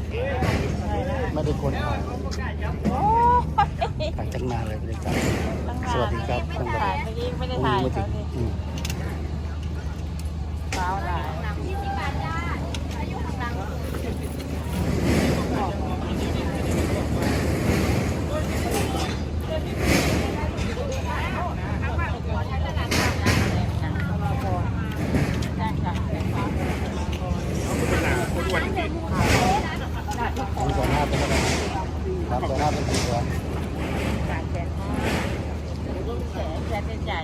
ดไม่ได้กดถ่ายถ่ายตั้งนานเลยไม่ได้จับสวัสดีครับท่านประธาถ่านยเมื่อกี้ไม่ได้ถ่ายไม่เขาถึงสิ อืม เปล่าถ่าย ผมก่อนหน้าเป็นอะไร ครับก่อนหน้าเป็นสีเหลืองขาดแขนแขนแขนเป็นใหญ่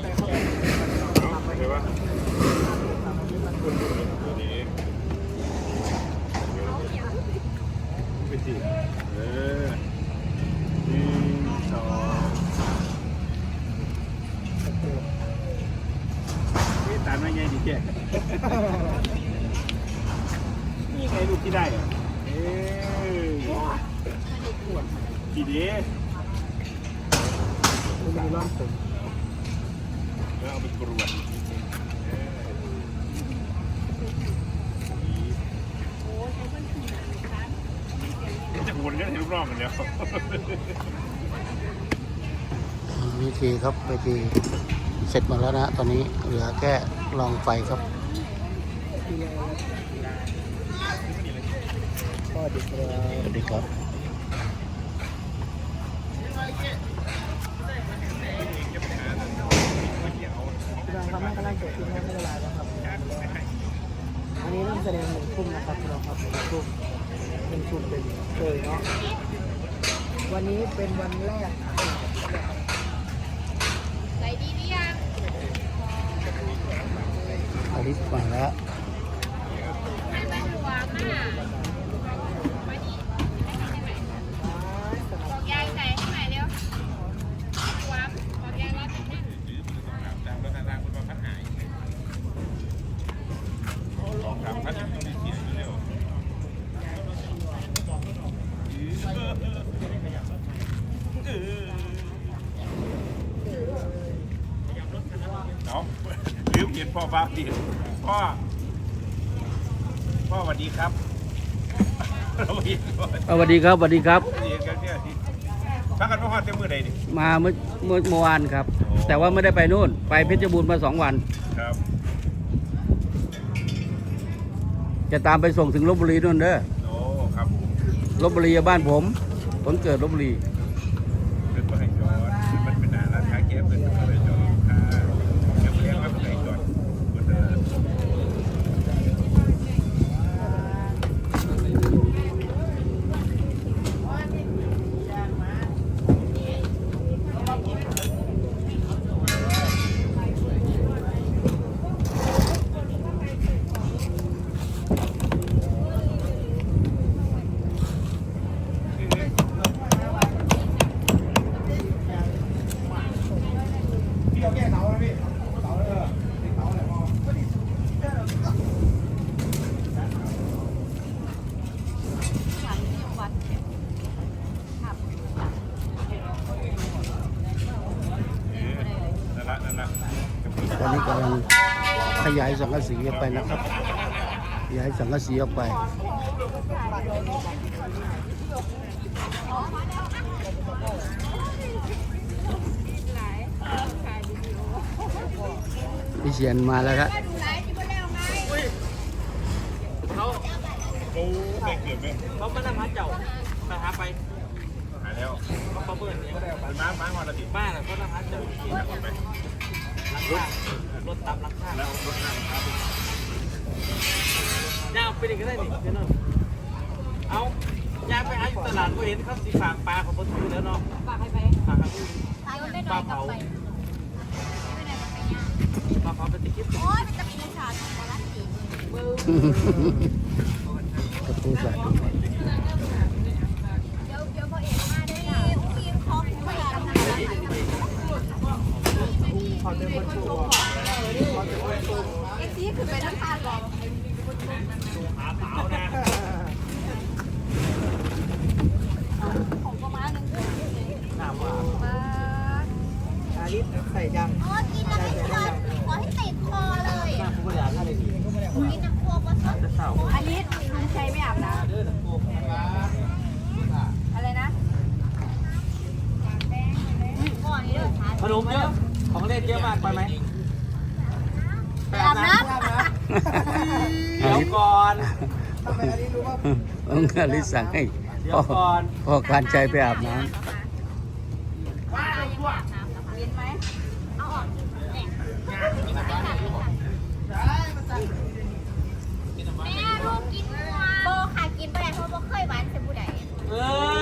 ไปสิเออหนึ่งสองนี่ตามมาไงดีแกนี่ไงลูกที่ได้อะ ดีดีแล้วเอาไปกรวดเออจะวนกันเห็นรอบๆกันแล้ววิธีครับวิธีเสร็จหมดแล้วนะตอนนี้เหลือแค่ลองไฟครับสวัสดีครับ พี่น้องครับแม่กำลังเกิดขึ้นไม่เป็นไรนะครับอันนี้เริ่ม แสดงหนึ่งทุ่มนะครับพี่น้องครับหนึ่งทุ่มหนึ่งทุ่มเป็นเคยเนาะวันนี้เป็นวันแรกอลิสมาแล้ว เอาลืม เห็นพ่อฟ้าดิพ่อ พ่อสวัสดีครับเราเห็นก่อนสวัสดีครับสวัสดีครับ เห็นกันเนี่ยที่พักกันพ่อฮอดเต็มมือใดดิมาเมื่อเมื่อเมื่อวานครับแต่ว่าไม่ได้ไปนู่น ไปเพชรบูรณ์มาสองวัน ครับจะตามไปส่งถึงลบบุรีนู่นเด้อโอ้ครับผมลบบุรีบ้านผมผมเกิดลบบุรี เป็นตัวให้จอดมันเป็นอาร้านค้าแก้เป็นตัวให้จอดค่ะแก้เรียกว่าเป็นให้จอดบนเดินนั่นละนั่นละ ตอนนี้กำลังข ย้ายสังกะสีออกไปนะครับขยายสังกะสีออกไป พี่เชียนมาแล้วครับโอ้ได้เกือบไหมเขามานั่งพัดเจ้าไปหาไปหายแล้วเขาเปิดเนี่ยมามาวันละติบ้านเขานั่งพัดเจ้า รักษารถตามรักษาแล้วรถนั่งครับย่าไปดิก็ได้นี่เดี๋ยวนั่นเอาย่างไปหาอยู่ตลาดก็เห็นเขาสีฝากปลาของประตูแล้วเนาะฝากให้ไปฝากให้ปลาเผาปลาเผาเป็นตะคิดกระปูใส่อาลิสใส่ ยังอ๋อกินแล้วไม่ควรขอให้ติดคอเลยผู้บริหารท่านเลยดีกินน้ำพวกว่าสดจะเศร้าอันนี้ใครไม่อาบน้ำอะไรนะก่อนนี้เด้อทานขนมเยอะของเล่นเยอะมากไปไหมไปอาบน้ำเดี๋ยวก่อนองค์การลิสั่งให้เดี๋ยพ่อวก่อนพ่อการใจไปอาบน้เย็นไหมเอาออกแม่ลูกกินหัวโบค่ะกินไปเพราะโบเคยหวานเสียผู้ใดเออ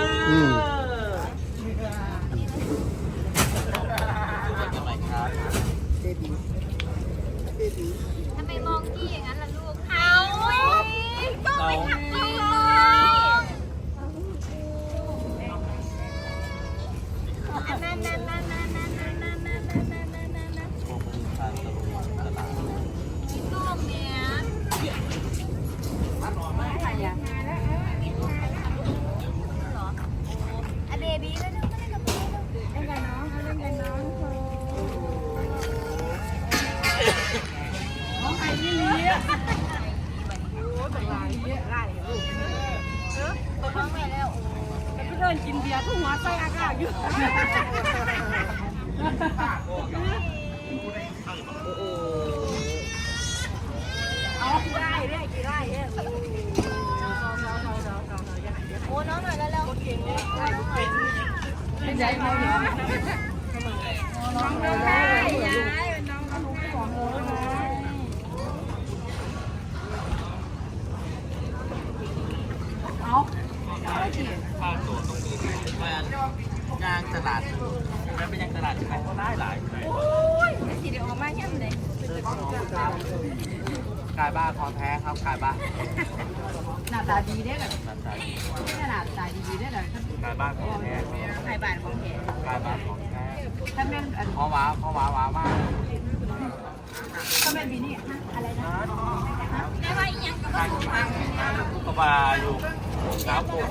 เดินกินเบียร์ทุกหัวใส่อากาศอยู่เอากี่ไร่เนี่ยกี่ไร่เนี่ยโอ้น้องหน่อยแล้วแล้วเก่งเลยเป็นใจเขาเนี่ยน้องได้ เอาสิยางตลาดมันเป็นยางตลาดที่ขายเขาได้หลายโอ้ยสิเดี๋ยวออกมาย่ำเลยกายบ้าของแท้ครับกายบ้าหน้าตาดีได้เลยหน้าตาดีได้เลยกายบ้าของแท้ไข่บานของแท้กายบ้าของแท้ถ้าแม่นอันเพราะว่าพราะว่าว้ามากถ้าแม่นบีนี่อะไรนะแม่ว่าอีหยังก็ทางก็มาอยู่ ครับผม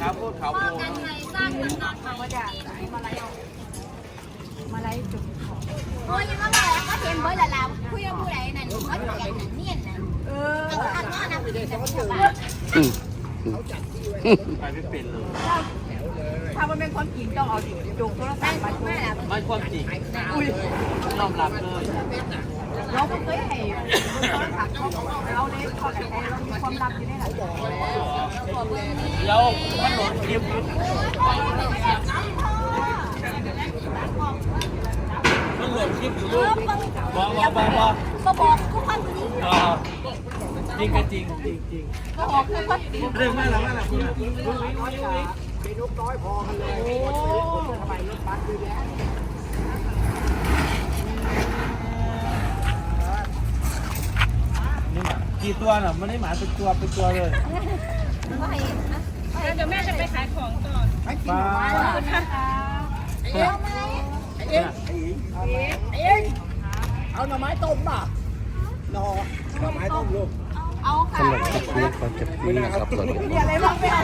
ครับพูดเขาป้องพูดกันไงสร้างกันนอนใหม่มาจากมาไล่มาไล่จุดโอ้ยยังมาบอกว่าเห็นเบอร์ละลาวคุยกับผู้ใดนั่นเขาเถียงนั่นเนียนนั่นเออเอาคันว่าผู้ใดจะมาบอกว่าอืมไปไม่เป็นเลยถ้ามันเป็นความจริงต้องเอาจุกโทรศัพท์มาช่วยไม่ความจริงอุ้ยยอมรับเลย เราก็เคยให้โทรศัพท์เขาเราเลยเขาแต่เรามีความลับอยู่ในนั้นเดี๋ยวมันหลดคลิปมันหลดคลิปอยู่ลูกบอกบอกบอกบอกมาบอกทุกคนจริงเออจริงก็จริงจริงจริงก็บอกคือความจริงเรื่องมาแล้วมาแล้วคุณนี่หมา กี่ตัวน่ะมันไม่หมาเป็นตัวเป็นตัวเลยว่าให้เดี๋ยวแม่จะไปขายของต่อมาเดี๋ยวไหมเอาหน่อไม้ต้มป่ะหน่อหน่อไม้ต้มลูกเอาค่ะสำหรับคลิปนี้ก็จะนี้นะครับเรามีอะไรบ้างไม่เอา